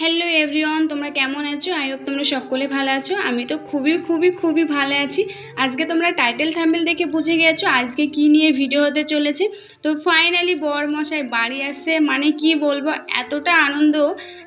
Hello everyone তোমরা কেমন আছো? আই হোপ তোমরা সকলে ভালো আছো। আমি তো খুবই খুবই খুবই ভালো আছি। আজকে তোমরা টাইটেল থাম্বেল দেখে বুঝে গেছো আজকে কি নিয়ে ভিডিও হতে চলেছে। তো ফাইনালি বর মশাই বাড়ি আসছে। মানে কি বলব, এতটা আনন্দ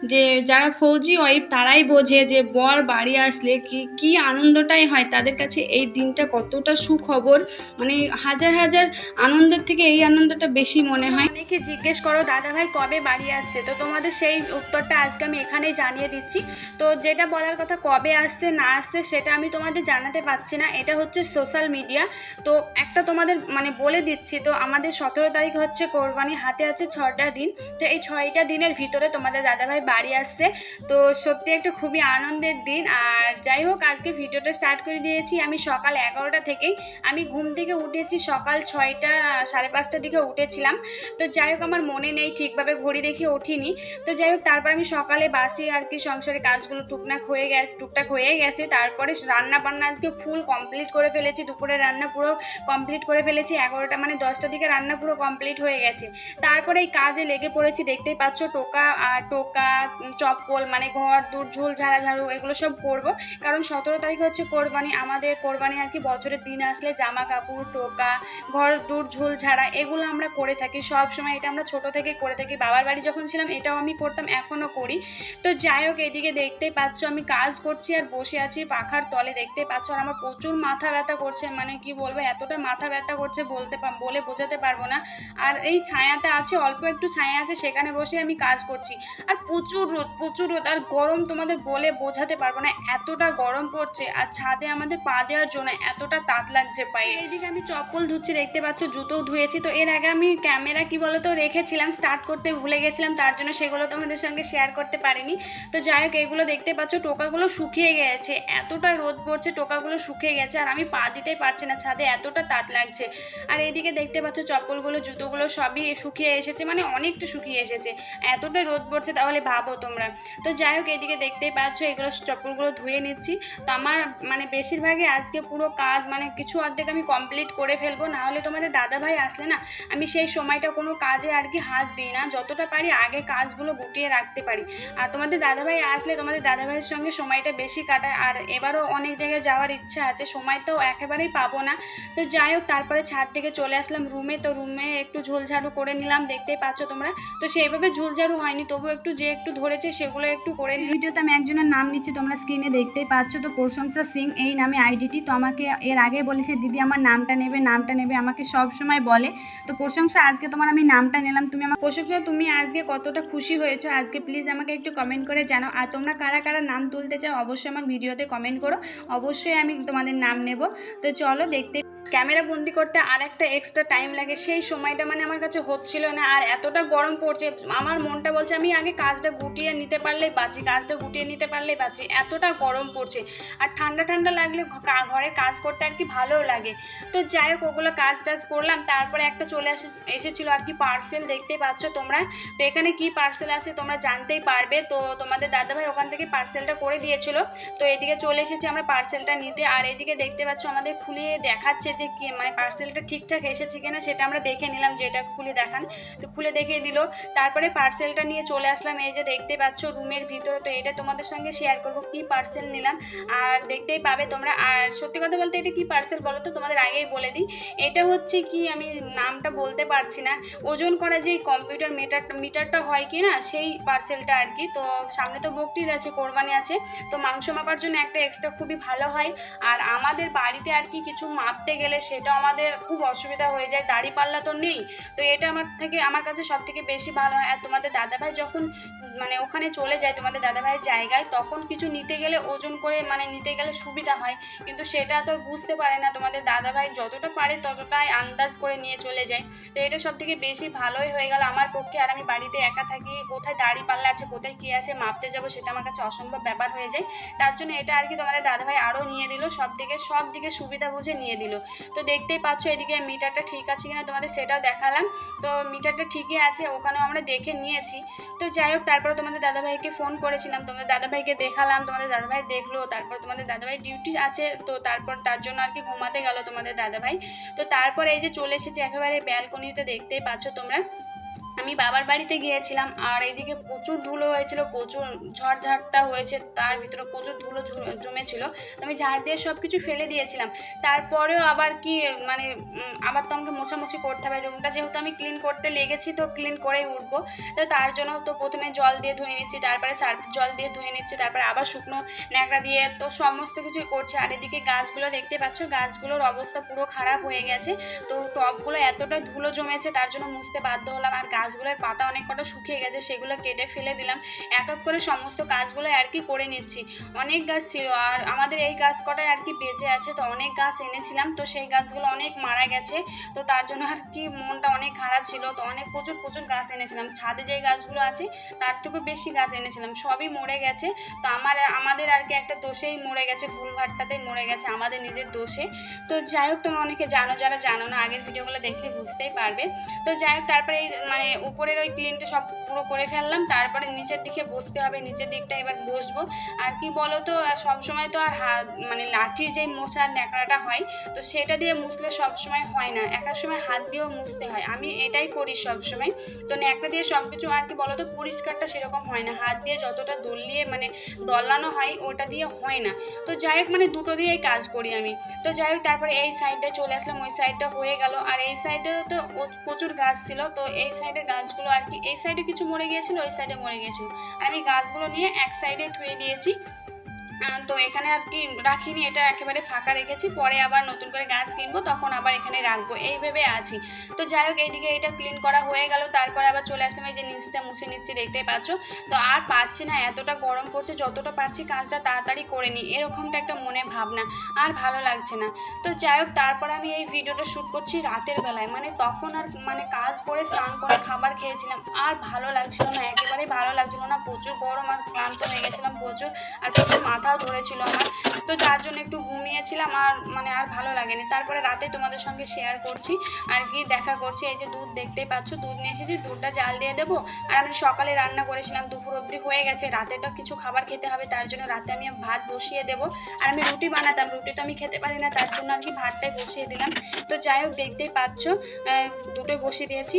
যে যারা ফৌজি ওয়াইফ তারাই বোঝে যে বর বাড়ি আসলে কি কি আনন্দটাই হয়। তাদের কাছে এই দিনটা কতটা সুখবর। মানে হাজার হাজার আনন্দের থেকে এই আনন্দটা বেশি মনে হয়। অনেকে জিজ্ঞেস করো দাদা ভাই কবে বাড়ি আসছে? তো তোমাদের সেই উত্তরটা আজকে আমি এখানেই জানিয়ে দিচ্ছি। তো যেটা বলার কথা কবে আসছে, না আসছে, সেটা আমি তোমাদের জানাতে পারছি না। এটা হচ্ছে সোশ্যাল মিডিয়া তো একটা তোমাদের মানে বলে দিচ্ছি, তো আমাদের সতেরো তারিখ হচ্ছে কোরবানি হাতে আছে ছটা দিন। তো এই ছয়টা দিনের ভিতরে তোমাদের দাদাভাই বাড়ি আসছে। তো সত্যি একটা খুবই আনন্দের দিন। আর যাই হোক, আজকে ভিডিওটা স্টার্ট করে দিয়েছি আমি সকাল এগারোটা থেকেই। আমি ঘুম থেকে উঠেছি সকাল ছয়টা, সাড়ে পাঁচটার দিকে উঠেছিলাম। তো যাই হোক, আমার মনে নেই ঠিকভাবে ঘড়ি দেখে উঠিনি তো যাই হোক, তারপর আমি সকালে বাসি আর কি সংসারের কাজগুলো টুকটাক হয়ে গেছে টুকটাক হয়ে গেছে। তারপরে রান্না বান্না আজকে ফুল কমপ্লিট করে ফেলেছি। দুপুরে রান্না পুরো কমপ্লিট করে ফেলেছি। এগারোটা মানে দশটা দিকে রান্না পুরো কমপ্লিট হয়ে গেছে। তারপরে এই কাজে লেগে পড়েছি। দেখতেই পাচ্ছ টোকা টোকা চপ্পল মানে ঘর, দূর ঝুল ঝাড়া ঝাড়ু এগুলো সব করব। কারণ সতেরো তারিখ হচ্ছে কোরবানি। আমাদের কোরবানি আর কি বছরের দিন আসলে জামা কাপড় টোকা, ঘর, দূর ঝুল, ঝাড়া এগুলো আমরা করে থাকি। সব সময় এটা আমরা ছোট থেকে করে থাকি। বাবার বাড়ি যখন ছিলাম এটাও আমি করতাম, এখনও করি। তো যাই হোক, এদিকে দেখতে পাচ্ছ, আমি কাজ করছি আর বসে আছি পাখার তলে। দেখতে পাচ্ছ, আর আমার প্রচুর মাথা ব্যথা করছে মানে কি বলব, এতটা মাথা ব্যথা করছে বলতে বলে বোঝাতে পারব না। আর এই ছায়াতে আছে, অল্প একটু ছায়া আছে, সেখানে বসে আমি কাজ করছি। আর প্রচুর রোদ প্রচুর রোদ, আর গরম তোমাদের বলে বোঝাতে পারব না, এতটা গরম পড়ছে, আর ছাদে আমাদের পা দেওয়ার জন্য এতটা তাত লাগছে পায়ে। এইদিকে আমি চপ্পল ধুচ্ছি, দেখতে পাচ্ছ, জুতোও ধুয়েছি। তো এর আগে আমি ক্যামেরা কি বলতো, রেখেছিলাম স্টার্ট করতে ভুলে গেছিলাম, তার জন্য সেগুলো তোমাদের সঙ্গে শেয়ার করতে পারিনি। তো যাই হোক, এগুলো দেখতে পাচ্ছ, টোকাগুলো শুকিয়ে গেছে। এতটা রোদ পড়ছে, টোকাগুলো শুকিয়ে গেছে, আর আমি পা দিতেই পারছি না, ছাদে এতটা তাত লাগছে। আর এইদিকে দেখতে পাচ্ছ, চপ্পলগুলো, জুতোগুলো সবই শুকিয়ে এসেছে মানে অনেকটা শুকিয়ে এসেছে। এতটা রোদ পড়ছে, তাহলে ভাবো তোমরা। তো যাই হোক এদিকে দেখতেই পাচ্ছ, এগুলো চপ্পলগুলো ধুয়ে নিচ্ছি। তো আমার মানে বেশিরভাগই আজকে পুরো কাজ মানে কিছু অর্ধেক আমি কমপ্লিট করে ফেলব না হলে তোমাদের দাদাভাই আসলে না, আমি সেই সময়টা কোনো কাজে আর কি হাত দিই না। যতটা পারি আগে কাজগুলো গুটিয়ে রাখতে পারি। আর তোমাদের দাদাভাই আসলে তোমাদের দাদাভাইয়ের সঙ্গে সময়টা বেশি কাটায়। আর এবারও অনেক জায়গায় যাওয়ার ইচ্ছা আছে সময় তো একেবারেই পাবো না। তো যাই হোক তারপরে ছাদ থেকে চলে আসলাম রুমে। তো রুমে একটু ঝোলঝাড়ু করে নিলাম দেখতেই পাচ্ছ তোমরা। তো সেইভাবে ঝোলঝাড়ু হয়নি তবু একটু যে একটু ধরেছে সেগুলো একটু করে নিই। ভিডিওতে আমি একজনের নাম নিচ্ছি তোমরা স্ক্রিনে দেখতেই পাচ্ছ। তো প্রশংসা সিং এই নামে আইডিটি। তো আমাকে এর আগে বলেছে দিদি আমার নামটা নেবে নামটা নেবে। আমাকে সব সময় বলে। তো প্রশংসা আজকে তোমার আমি নামটা নিলাম। তুমি আমার প্রশংসা তুমি আজকে কতটা খুশি হয়েছো? আজকে প্লিজ আমাকে একটু কমেন্ট করে জানাও। আর তোমরা কারা কারা নাম তুলতে চাও, অবশ্যই আমার ভিডিওতে কমেন্ট করো। অবশ্যই আমি তোমাদের নাম নেব। তো চলো দেখতে ক্যামেরা বন্দি করতে আর একটা এক্সট্রা টাইম লাগে, সেই সময়টা মানে আমার কাছে হচ্ছিল না। আর এতটা গরম পড়ছে, আমার মনটা বলছে আমি আগে কাজটা গুটিয়ে নিতে পারলেই বাঁচি, কাজটা গুটিয়ে নিতে পারলেই বাঁচি, এতটা গরম পড়ছে। আর ঠান্ডা ঠান্ডা লাগলে ঘরের কাজ করতে আর কি ভালোও লাগে। তো যাই হোক, ওগুলো কাজ টাজ করলাম, তারপরে একটা চলে আসে, এসেছিল আর কি পার্সেল দেখতেই পাচ্ছ তোমরা। তো এখানে কি পার্সেল আছে তোমরা জানতেই পারবে। তো তোমাদের দাদাভাই ওখান থেকে পার্সেলটা করে দিয়েছিল। তো এদিকে চলে এসেছি আমরা পার্সেলটা নিতে। আর এদিকে দেখতে পাচ্ছ আমাদের খুলিয়ে দেখাচ্ছে যে কি মানে পার্সেলটা ঠিকঠাক এসেছে কিনা সেটা আমরা দেখে নিলাম যে এটা খুলে দেখান। তো খুলে দেখিয়ে দিল। তারপরে পার্সেলটা নিয়ে চলে আসলাম। এই যে দেখতে পাচ্ছ রুমের ভিতরে। তো এটা তোমাদের সঙ্গে শেয়ার করব কি পার্সেল নিলাম। আর দেখতেই পাবে তোমরা। আর সত্যি কথা বলতে এটা কি পার্সেল বলো তো? তোমাদের আগেই বলে দিই। এটা হচ্ছে কি আমি নামটা বলতে পারছি না। ওজন করা যে কম্পিউটার মিটার মিটারটা হয় কি না সেই পার্সেলটা আর কি। তো সামনে তো বকটির আছে, কোরবানি আছে। তো মাংস মাপার জন্য একটা এক্সট্রা খুবই ভালো হয়। আর আমাদের বাড়িতে আর কি কিছু মাপতে গেলে সেটা আমাদের খুব অসুবিধা হয়ে যায়, দাড়ি পাল্লা তো নেই। তো এটা আমার থেকে, আমার কাছে সব থেকে বেশি ভালো হয়। আর তোমাদের দাদাভাই যখন মানে ওখানে চলে যায় তোমাদের দাদাভাইয়ের জায়গায়, তখন কিছু নিতে গেলে ওজন করে মানে নিতে গেলে সুবিধা হয়। কিন্তু সেটা তো বুঝতে পারে না। তোমাদের দাদাভাই যতটা পারে ততটাই আন্দাজ করে নিয়ে চলে যায়। তো এটা সব থেকে বেশি ভালোই হয়ে গেল আমার পক্ষে। আর আমি বাড়িতে একা থাকি, কোথায় দাড়ি পাল্লা আছে, কোথায় কী আছে, মাপতে যাব সেটা আমার কাছে অসম্ভব ব্যাপার হয়ে যায়। তার জন্য এটা আর কি তোমাদের দাদাভাই আরও নিয়ে দিল সব থেকে সব দিকে সুবিধা বুঝে নিয়ে দিল। তো দেখতেই পাচ্ছ এদিকে মিটারটা ঠিক আছে কিনা তোমাদের সেটাও দেখালাম। তো মিটারটা ঠিকই আছে, ওখানেও আমরা দেখে নিয়েছি। তো যাই হোক, তারপরে তোমাদের দাদাভাইকে ফোন করেছিলাম, তোমাদের দাদাভাইকে দেখালাম, তোমাদের দাদাভাই দেখল, তারপর তোমাদের দাদাভাই ডিউটি আছে, তো তারপর তার জন্য আর কি ঘুমাতে গেল তোমাদের দাদাভাই। তো তারপর এই যে চলে এসেছে একেবারে ব্যালকনিতে দেখতেই পাচ্ছ তোমরা। আমি বাবার বাড়িতে গিয়েছিলাম আর এদিকে প্রচুর ধুলো হয়েছিল, প্রচুর ঝড়ঝাড়টা হয়েছে, তার ভিতরে প্রচুর ধুলো জমেছিল। তো আমি ঝাড় দিয়ে সব কিছু ফেলে দিয়েছিলাম। তারপরেও আবার কি মানে আবার তো আমাকে মোছামুছি করতে হবে। রুমটা যেহেতু আমি ক্লিন করতে লেগেছি তো ক্লিন করেই উঠবো। তো তার জন্য তো প্রথমে জল দিয়ে ধুয়ে নিচ্ছি, তারপরে সার্ফ জল দিয়ে ধুয়ে নিচ্ছি, তারপরে আবার শুকনো ন্যাকড়া দিয়ে তো সমস্ত কিছুই করছে। আর এদিকে গাছগুলো দেখতে পাচ্ছ, গাছগুলোর অবস্থা পুরো খারাপ হয়ে গেছে। তো টবগুলো এতটা ধুলো জমেছে, তার জন্য মুছতে বাধ্য হলাম। আর গাছগুলোর পাতা অনেক কটা শুকিয়ে গেছে, সেগুলো কেটে ফেলে দিলাম। এক এক করে সমস্ত গাছগুলো আর কি করে নিচ্ছি। অনেক গাছ ছিল আর আমাদের এই গাছ কটায় আর কি বেঁচে আছে, তো অনেক গাছ এনেছিলাম, তো সেই গাছগুলো অনেক মারা গেছে, তো তার জন্য আর কি মনটা অনেক খারাপ ছিল, তো অনেক প্রচুর প্রচুর গাছ এনেছিলাম। ছাদে যে গাছগুলো আছে, তার থেকে বেশি গাছ এনেছিলাম, সবই মরে গেছে। তো আমার, আমাদের আর কি একটা দোষেই মরে গেছে, ভুলভাটটাতেই মরে গেছে আমাদের নিজের দোষে। তো যাই হোক, তোমরা অনেকে জানো, যারা জানো না, আগের ভিডিওগুলো দেখলে বুঝতেই পারবে। তো যাই হোক, তারপরে এই মানে উপরের ওই ক্লিনটা সব পুরো করে ফেললাম, তারপরে নিচের দিকে বসতে হবে, নিচের দিকটা এবার বসবো। আর কি বলো তো সব সময় তো আর হাত মানে লাঠির যে মোছার ন্যাকড়াটা হয়, তো সেটা দিয়ে মুছলে সব সময় হয় না। এক এক সময় হাত দিয়েও মুছতে হয়। আমি এটাই করি সব সময় তো ন্যাকড়া দিয়ে সব কিছু আর কি বলো তো পরিষ্কারটা সেরকম হয় না। হাত দিয়ে যতটা দলিয়ে মানে দলানো হয়, ওটা দিয়ে হয় না। তো যাই হোক মানে দুটো দিয়েই কাজ করি আমি। তো যাই হোক, তারপরে এই সাইডে চলে আসলাম, ওই সাইডটা হয়ে গেল। আর এই সাইডে তো প্রচুর গাছ ছিল, তো এই সাইডের গাছগুলো আর কি, এই সাইডে কিছু মরে গিয়েছিল, ওই সাইডে মরে গিয়েছিল। আর এই গাছগুলো নিয়ে এক সাইডে থুয়ে দিয়েছি তো এখানে আর কি রাখিনি, এটা একেবারে ফাঁকা রেখেছি। পরে আবার নতুন করে গাছ কিনবো, তখন আবার এখানে রাখব। এই ভেবে আছি। তো যাই হোক, এইদিকে এটা ক্লিন করা হয়ে গেল। তারপরে আবার চলে আসলাম এই যে নিচটা মুছে নিচ্ছি, দেখতেই পাচ্ছ। তো আর পাচ্ছি না, এতটা গরম পড়ছে, যতটা পাচ্ছি কাজটা তাড়াতাড়ি করে নিই। এরকমটা একটা মনে ভাবনা, আর ভালো লাগছে না। তো যাই হোক, তারপর আমি এই ভিডিওটা শ্যুট করছি রাতের বেলায়। মানে তখন আর মানে কাজ করে, স্নান করে, খাবার খেয়েছিলাম। আর ভালো লাগছিল না, একেবারেই ভালো লাগছিল না। প্রচুর গরম আর ক্লান্ত হয়ে গেছিলাম প্রচুর। আর প্রচুর মাথাও ধরেছিল আমার। তো তার জন্য একটু ঘুমিয়েছিলাম আর মানে আর ভালো লাগেনি। তারপরে রাতে তোমাদের সঙ্গে শেয়ার করছি আর কি দেখা করছি। এই যে দুধ দেখতেই পাচ্ছ, দুধ নিয়ে এসেছি, দুধটা জাল দিয়ে দেবো। আর আমি সকালে রান্না করেছিলাম, দুপুর অবধি হয়ে গেছে। রাতেটা কিছু খাবার খেতে হবে, তার জন্য রাতে আমি ভাত বসিয়ে দেবো। আর আমি রুটি বানাতাম, রুটি তো আমি খেতে পারি না, তার জন্য আর কি ভাতটাই বসিয়ে দিলাম। তো যাই হোক, দেখতেই পাচ্ছ দুটোই বসিয়ে দিয়েছি।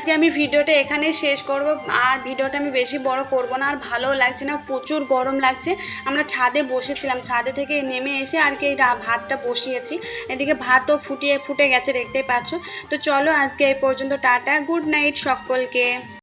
আজকে আমি ভিডিওটা এখানে শেষ করব। আর ভিডিওটা আমি বেশি বড় করব না, আর ভালো লাগছে না, প্রচুর গরম লাগছে। আমরা ছাদে বসেছিলাম, ছাদে থেকে নেমে এসে আর কি এই ভাতটা বসিয়েছি। এদিকে ভাতও ফুটিয়ে ফুটে গেছে, দেখতেই পাচ্ছ। তো চলো আজকে এই পর্যন্ত, টাটা, গুড নাইট সকলকে।